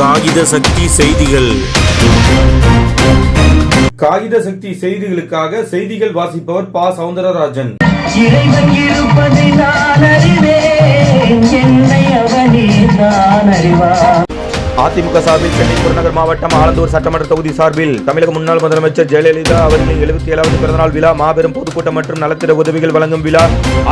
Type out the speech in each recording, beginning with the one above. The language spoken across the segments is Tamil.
காகித சக்தி செய்திகள். காகித சக்தி செய்திகளுக்காக செய்திகள் வாசிப்பவர் பா. சவுந்தரராஜன். என்னை அவனே தான் அறிவான். அதிமுக சார்பில் சென்னை புறநகர் மாவட்டம் ஆலந்தூர் சட்டமன்ற தொகுதி சார்பில் தமிழக முன்னாள் முதலமைச்சர் ஜெயலலிதா அவர்களின் எழுபத்தி ஏழாவது பிறந்தநாள் விழா மாபெரும் பொதுக்கூட்டம் மற்றும் நலத்திட உதவிகள் வழங்கும் விழா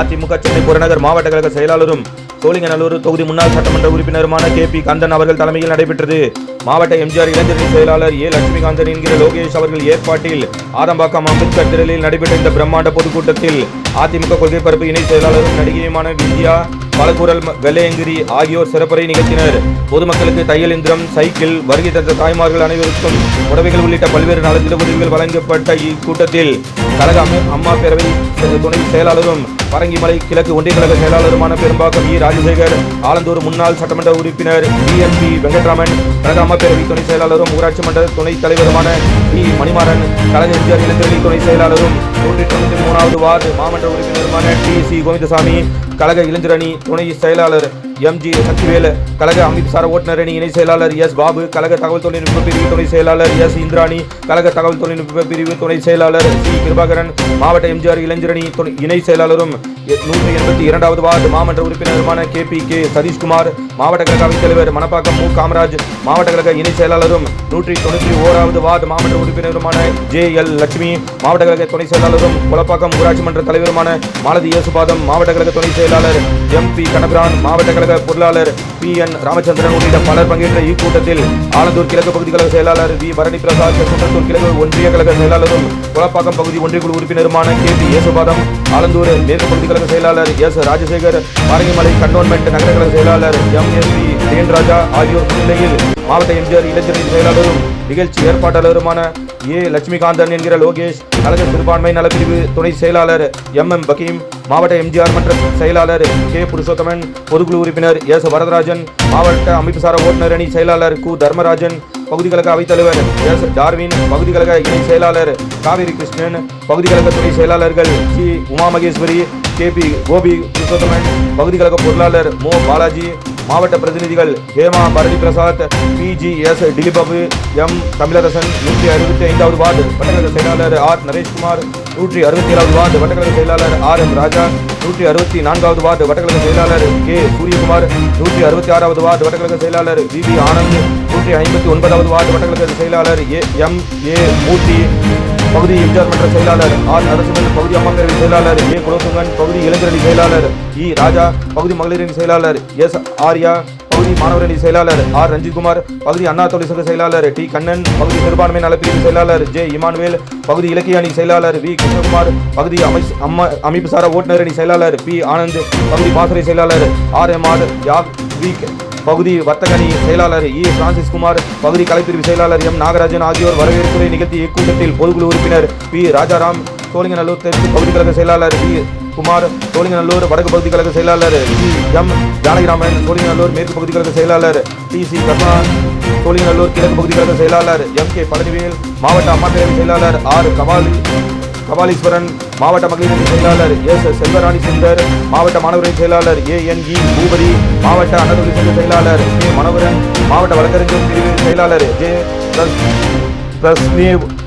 அதிமுக சென்னை புறநகர் மாவட்ட கழக செயலாளரும் சோழிங்கநல்லூர் தொகுதி முன்னாள் சட்டமன்ற உறுப்பினருமான கே பி கந்தன் அவர்கள் தலைமையில் நடைபெற்றது. மாவட்ட எம்ஜிஆர் இளைஞரணி செயலாளர் ஏ லட்சுமிகாந்தன் என்கிற லோகேஷ் அவர்கள் ஏற்பாட்டில் ஆதம்பாக்கம் அம்பேத்கர் திடலில் நடைபெற்ற இந்த பிரம்மாண்ட பொதுக்கூட்டத்தில் அதிமுக கொள்கை பரப்பு இணை செயலாளரும் நடிகையுமான வித்யா பலகுரல் ம- வெள்ளையங்கிரி ஆகியோர் சிறப்புரை நிகழ்த்தினர். பொதுமக்களுக்கு தையல் இயந்திரம் சைக்கிள் வருகை தந்த தாய்மார்கள் அனைவருக்கும் உடவைகள் உள்ளிட்ட பல்வேறு நலத்திட உதவிகள் வழங்கப்பட்ட இக்கூட்டத்தில். கழக அம்மா- பேரவை துணை செயலாளரும் பரங்கிமலை கிழக்கு ஒன்றிய கழக செயலாளருமான பெரும்பாக்கம் இ ராஜசேகர் ஆலந்தூர் முன்னாள் சட்டமன்ற உறுப்பினர் பிஎன்பி வெங்கட்ராமன் பிரதம பேரவை துணை செயலாளரும் ஊராட்சி மன்ற துணைத் தலைவருமான பி மணிமாறன் கழக எம்ஜிஆர் இளைஞரணி துணை செயலாளரும் நூற்றி தொண்ணூற்றி மூணாவது வார்டு மாமன்ற உறுப்பினருமான டி. சி. கோவிந்தசாமி கழக இளைஞரணி துணை செயலாளர் எம்ஜி சக்திவேல் கழக அமைப்புசார ஓட்டுநர் அணி இணை செயலாளர் எஸ். பாபு கழக தகவல் தொழில்நுட்ப பிரிவு துணை செயலாளர் எஸ். இந்திராணி கழக தகவல் தொழில்நுட்ப பிரிவு துணை செயலாளர் சி. கிருபாகரன் மாவட்ட எம்ஜிஆர் இளைஞரணி துணை- இணை செயலாளரும் நூற்றி எண்பத்தி இரண்டாவது வார்டு மாமன்ற உறுப்பினருமான கே பி கே சதீஷ்குமார் மாவட்ட கழக அவைத் தலைவர் மணப்பாக்கம் மு. காமராஜ் மாவட்ட கழக இணை செயலாளரும் நூற்றி தொண்ணூற்றி ஓராவது வார்டு மாமன்ற உறுப்பினருமான ஜே எல் லட்சுமி மாவட்ட கழக துணை செயலாளரும் குளப்பாக்கம் ஊராட்சி மன்ற தலைவருமான மாலதி இயேசுபாதம் மாவட்ட கழக துணை செயலாளர் எம் பி கனபிரான் மாவட்ட கழக பொருளாளர் பி என் ராமச்சந்திரன் உள்ளிட்ட பலர் பங்கேற்ற இக்கூட்டத்தில் ஆலந்தூர் கிழக்கு பகுதி கழக செயலாளர் வி. பரணி பிரசாத் குன்றத்தூர் கிழக்கு ஒன்றிய கழக செயலாளரும் குளப்பாக்கம் பகுதி ஒன்றிய குழு உறுப்பினருமான கே பி இயேசுபாதம் ஆலந்தூர் மேற்கு பகுதி கழக செயலாளர் எஸ் ராஜசேகர் பாரங்கிமலை கண்டோன்மெண்ட் நகர கழக செயலாளர் எம் எஸ் பி ஆகியோர் முன்னிலையில் மாவட்ட எம்ஜிஆர் இளைஞரணி செயலாளரும் நிகழ்ச்சி ஏற்பாட்டாளருமான ஏ. லட்சுமிகாந்தன் என்கிற லோகேஷ் கழக சிறுபான்மை நலப்பிரிவு துணை செயலாளர் எம். எம். பகீம் மாவட்ட எம்ஜிஆர் மன்ற செயலாளர் கே. புருஷோத்தமன் பொதுக்குழு உறுப்பினர் எஸ் வரதராஜன் மாவட்ட அமைப்புசார ஓட்டுநர் அணி செயலாளர் கு. தர்மராஜன் பகுதி கழக அவைத்தலைவர் எஸ் டார்வின் பகுதி கழக இணை செயலாளர் காவேரி கிருஷ்ணன் பகுதி கழக துணை செயலாளர்கள் C. Uma Maheswari K. P. Gopi Purushothaman பகுதி கழக பொருளாளர் மோ. பாலாஜி மாவட்ட பிரதிநிதிகள் ஹேமா பரதி பிரசாத் பிஜி எஸ் டிலிபபு எம். தமிழரசன் நூற்றி அறுபத்தி ஐந்தாவது வார்டு. வட்டக்கழக செயலாளர் ஆர். நரேஷ்குமார் நூற்றி அறுபத்தி ஏழாவது வார்டு. வட்டக்கழக செயலாளர் ஆர். எம். ராஜா நூற்றி அறுபத்தி நான்காவது வார்டு. வட்டக்கழக செயலாளர் கே. சூரியகுமார் நூற்றி அறுபத்தி ஆறாவது வார்டு. வட்டக்கழக செயலாளர் வி. வி. ஆனந்த் நூற்றி ஐம்பத்தி ஒன்பதாவது வார்டு. வட்டக்கழக செயலாளர் ஏ எம். ஏ. மூர்த்தி. பகுதி எம்ஜிஆர் மன்ற செயலாளர் ஆர் நரசிம்மன் பகுதி அம்மா பேரவை செயலாளர் ஏ குலோத்துங்கன் பகுதி இளைஞரணி செயலாளர் இ ராஜா பகுதி மகளிரணி செயலாளர் எஸ் ஆர்யா பகுதி மாணவரணி செயலாளர் ஆர் ரஞ்சித்குமார் பகுதி அண்ணா தொழிற்சங்க செயலாளர் டி கண்ணன் பகுதி சிறுபான்மை நலப்பிரிவு செயலாளர் ஜே இமானுவேல் பகுதி இலக்கிய அணி செயலாளர் வி கிருஷ்ணகுமார் பகுதி அமைப்பு சாரா ஓட்டுநர் அணி செயலாளர் பி ஆனந்த் பகுதி பாசறை செயலாளர் ஆர் எம் ஆர் யாக் வி பகுதி வர்த்தகணி செயலாளர் இ. பிரான்சிஸ் குமார் பகுதி கலைப்பிரிவு செயலாளர் எம். நாகராஜன் ஆகியோர் வரவேற்புரை நிகழ்த்தி இக்கூட்டத்தில் பொதுக்குழு உறுப்பினர் பி. ராஜாராம் சோழிங்கநல்லூர் தெற்கு பகுதி கழக செயலாளர் பி குமார் சோழிங்கநல்லூர் வடக்கு பகுதி கழக செயலாளர் வி எம். ஜானகிராமன் சோழிங்கநல்லூர் மேற்கு பகுதி கழக செயலாளர் டி. சி. கருணா சோழிங்கநல்லூர் கிழக்கு பகுதி கழக செயலாளர் எம். கே. பழனிவேல் மாவட்ட அம்மா செயலாளர் ஆர். கமால் கபாலீஸ்வரன் மாவட்ட மகளிர் செயலாளர் எஸ். செல்வராணி சுந்தர் மாவட்ட மாணவரின் செயலாளர் ஏ. என். இ. பூபதி மாவட்ட அன்னதொழில் சங்க செயலாளர் கே. மனோகரன் மாவட்ட வழக்கறிஞர் பிரிவு செயலாளர் ஜே. பிரஸ்-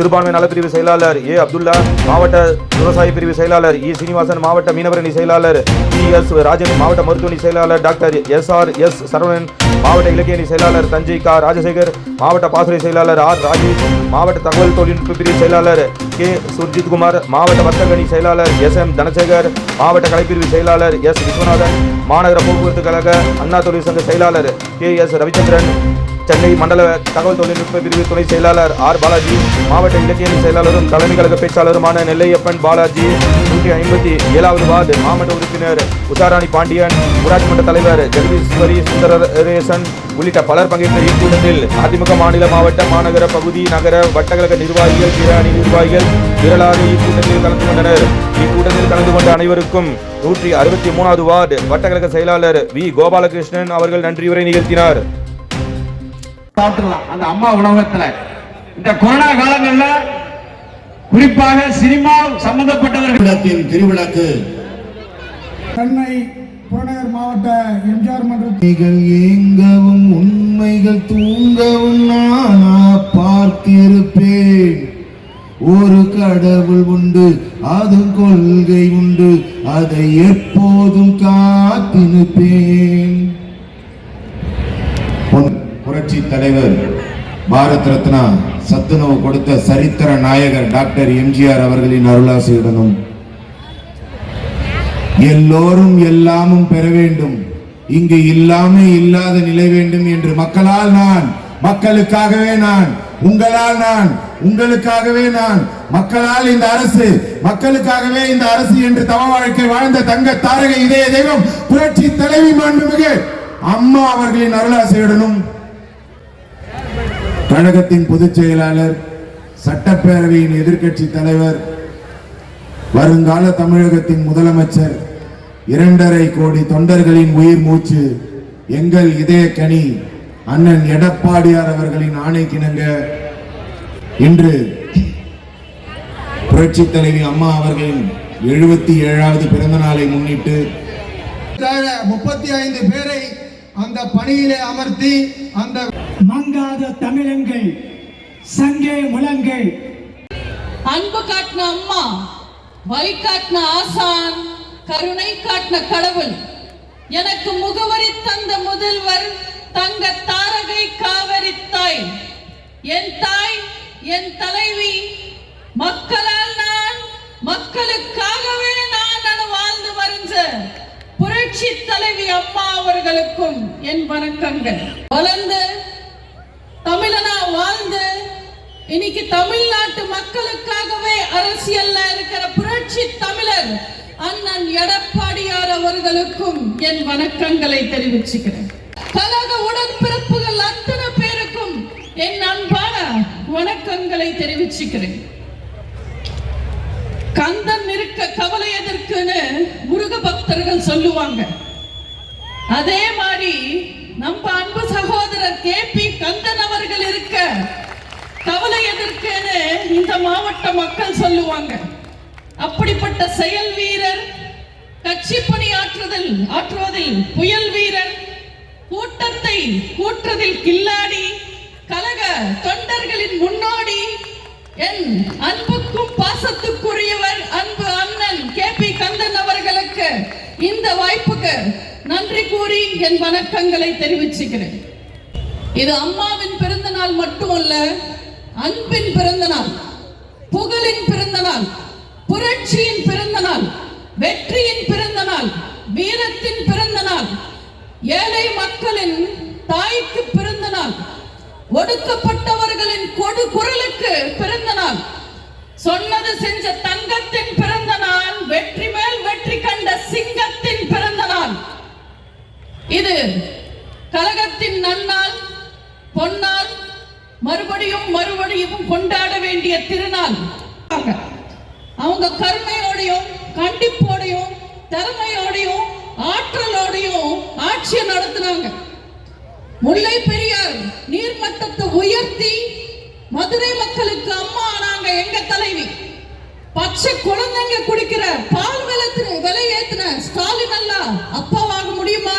சிறுபான்மை நலப்பிரிவு செயலாளர் ஏ அப்துல்லா மாவட்ட விவசாய பிரிவு செயலாளர் இ சீனிவாசன் மாவட்ட மீனவரணி செயலாளர் பி எஸ் ராஜன் மாவட்ட மருத்துவணி செயலாளர் doctor S R S Saravanan மாவட்ட இலக்கிய அணி செயலாளர் தஞ்சை கா ராஜசேகர் மாவட்ட பாசறை செயலாளர் ஆர் ராஜேஷ் மாவட்ட தகவல் தொழில்நுட்ப பிரிவு செயலாளர் கே சுர்ஜித் குமார் மாவட்ட வர்த்தகணி செயலாளர் எஸ் எம் தனசேகர் மாவட்ட கலைப்பிரிவு செயலாளர் எஸ் விஸ்வநாதன் மாநகர போக்குவரத்து கழக அண்ணா தொழிற்சங்க செயலாளர் கே எஸ் ரவிச்சந்திரன் சென்னை மண்டல தகவல் தொழில்நுட்ப பிரிவு துணை செயலாளர் ஆர் பாலாஜி மாவட்ட இலக்கிய செயலாளரும் தலைமை கழக பேச்சாளருமான நெல்லையப்பன் பாலாஜி நூற்றி ஐம்பத்தி ஏழாவது வார்டு மாவட்ட உறுப்பினர் உஷாராணி பாண்டியன் ஊராட்சி மன்ற தலைவர் ஜெகதீஸ்வரி சுந்தரேசன் உள்ளிட்ட பலர் பங்கேற்ற இக்கூட்டத்தில் அதிமுக மாநில மாவட்ட மாநகர பகுதி நகர வட்டக்கழக நிர்வாகிகள் பிற அணி நிர்வாகிகள் திரளாக இக்கூட்டத்தில் கலந்து கொண்டனர். இக்கூட்டத்தில் கலந்து கொண்ட அனைவருக்கும் நூற்றி அறுபத்தி மூணாவது வார்டு வட்டக்கழக செயலாளர் வி. கோபாலகிருஷ்ணன் அவர்கள் நன்றியுரை நிகழ்த்தினார். சாப்பிட்டுலாம் அந்த அம்மா உணவகத்துல. இந்த கொரோனா காலங்கள்ல குறிப்பாக சினிமா சம்பந்தப்பட்டவர்கள் திருவிழாக்கு சென்னை புறநகர் மாவட்ட எம்ஜிஆர் மன்ற உண்மைகள் ஏங்கவும் உண்மைகள் தூங்கவும் நானா பார்த்திருப்பேன். ஒரு கடவுள் உண்டு அது கொள்கை உண்டு அதை எப்போதும் காத்திருப்பேன். பொன் புரட்சி தலைவர் பாரத் ரத்னா சத்துணவு கொடுத்த சரித்திர நாயகர் டாக்டர் எம்ஜிஆர் அவர்களின் அருளாசியுடனும் எல்லோரும் எல்லாமும் பெற வேண்டும். இங்கு இல்லாமை இல்லாத நிலை வேண்டும் என்று மக்களால் நான் மக்களுக்காகவே நான் உங்களால் நான் உங்களுக்காகவே நான் மக்களால் இந்த அரசு மக்களுக்காகவே இந்த அரசு என்று தவ வாழ்க்கை வாழ்ந்த தங்க தாரக இதய தெய்வம் புரட்சி தலைவி மாண்புமிகு அம்மா அவர்களின் அருளாசையுடனும் கழகத்தின் பொதுச் செயலாளர் சட்டப்பேரவையின் எதிர்கட்சி தலைவர் வருங்கால தமிழகத்தின் முதலமைச்சர் இரண்டரை கோடி தொண்டர்களின் உயிர் மூச்சு எங்கள் இதய கனி அண்ணன் எடப்பாடியார் அவர்களின் ஆணைக்கிணங்க இன்று புரட்சி தலைவி அம்மா அவர்களின் எழுபத்தி ஏழாவது பிறந்த நாளை முன்னிட்டு முப்பத்தி ஐந்து பேரை அந்த பணியிலே அமர்த்தி அந்த மங்காத தமிழங்கள் சங்கே முழங்கள். அன்பு காட்டின அம்மா வழி காட்டின ஆசான் கருணை காட்டின கடவுள் எனக்கு முகவரி தந்த முதல்வர் தங்க தாரகை காவரித்தாய். தாய் என் தாய் என் தலைவி மக்களால் நான் மக்களுக்காகவே நான் வாழ்ந்து வருந்த புரட்சி தலைவி அம்மா அவர்களுக்கும் என் வணக்கங்கள். வளர்ந்து வாழ்ந்து இன்னைக்கு தமிழ்நாட்டு மக்களுக்காகவே அரசியல்ல இருக்கிற புரட்சி தமிழர் அண்ணன் எடப்பாடியார் அவர்களுக்கும் என் வணக்கங்களை தெரிவிச்சுக்கிறேன். கழக உடன்பிறப்புகள் அத்தனை பேருக்கும் என் அன்பான வணக்கங்களை தெரிவிச்சுக்கிறேன். கந்தன் இருக்க கவலை எதற்குன்னு முருக பக்தர்கள் சொல்லுவாங்க. அதே மாதிரி நம்ம அன்பு சகோதரர் கே பி கந்தன் அவர்கள் இருக்க கவலை எதற்குன்னு இந்த மாவட்ட மக்கள் சொல்லுவாங்க. அப்படிப்பட்ட செயல் வீரர் கட்சி பணி ஆற்றுதல் ஆற்றுவதில் புயல் வீரர் கூட்டத்தை கூற்றதில் கில்லாடி கலக தொண்டர்களின் முன்னோடி என் அன்புக்கும் பாசத்துக்குரியவர் அன்பு அண்ணன் கே பி கந்தன் அவர்களுக்கு இந்த வாய்ப்புக்கு நன்றி கூறி என் வணக்கங்களை தெரிவிச்சுக்கிறேன். இது அம்மாவின் பிறந்த நாள் மட்டுமல்ல அன்பின் பிறந்த நாள் புகழின் பிறந்த நாள் புரட்சியின் பிறந்த நாள் வெற்றியின் பிறந்த நாள் வீரத்தின் பிறந்த நாள் ஏழை மக்களின் தாய்க்கு பிறந்த நாள் ஒடுக்கப்பட்டவர்களின் கொடு குரலுக்கு பிறந்த நாள் சொன்னது செஞ்ச தங்கத்தின் பிறந்த நாள் வெற்றி வெற்றி இது கழகத்தின் நன்னால் பொன்னால் மறுபடியும் மறுபடியும் கொண்டாட வேண்டிய திருநாள். அவங்க கருமையோடையும் கண்டிப்போடையும் திறமையோடையும் ஆற்றலோடையும் ஆட்சியை நடத்தினாங்க. முல்லை பெரியார் நீர்மட்டத்தை உயர்த்தி மதுரை மக்களுக்கு அம்மா ஆனாங்க எங்க தலைவி. பச்சை குழந்தைங்க குடிக்கிற பால் விலை விலை ஏத்துன ஸ்டாலின் எல்லாம் அப்பாவாக முடியுமா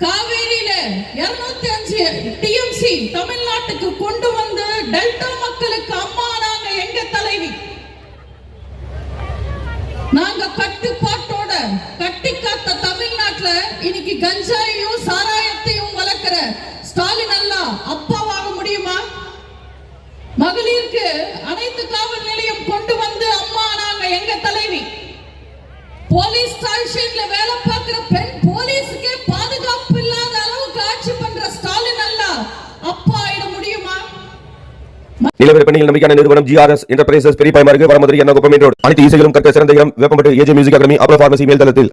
காவேரியில 205 அஞ்சு டிஎம்சி தமிழ்நாட்டுக்கு கொண்டு வந்து டெல்டா மக்களுக்கு அம்மா நாங்க எங்க தலைவி? நாங்க கட்டுப்பாட்டோட கட்டி காத்த தமிழ்நாட்டுல இன்னைக்கு கஞ்சாயையும் சாராயத்தையும் வளர்க்கிற ஸ்டாலின் எல்லாம் அப்பாவாக முடியுமா? மகளிருக்கு அனைத்து காவல் நிலையம் கொண்டு வந்து அம்மா நாங்க எங்க தலைவி? போலீஸ் ஸ்டேஷன்ல வேலை பார்க்கிற பெண் போலீஸுக்கே நிலவரி பணியில் நம்பிக்கையான நிறுவனம் ஜிஆர்எஸ் என்டர்பிரைசஸ் பெரிய பயமாருக்கு வரமதுரை என்ன குப்பம் ரோடு அனைத்து இசைகளும் கற்க சிறந்த இடம் வேப்பம்பட்டு ஏஜே மியூசிக் அகாடமி அப்ரோ பார்மசி மேல்தளத்தில்.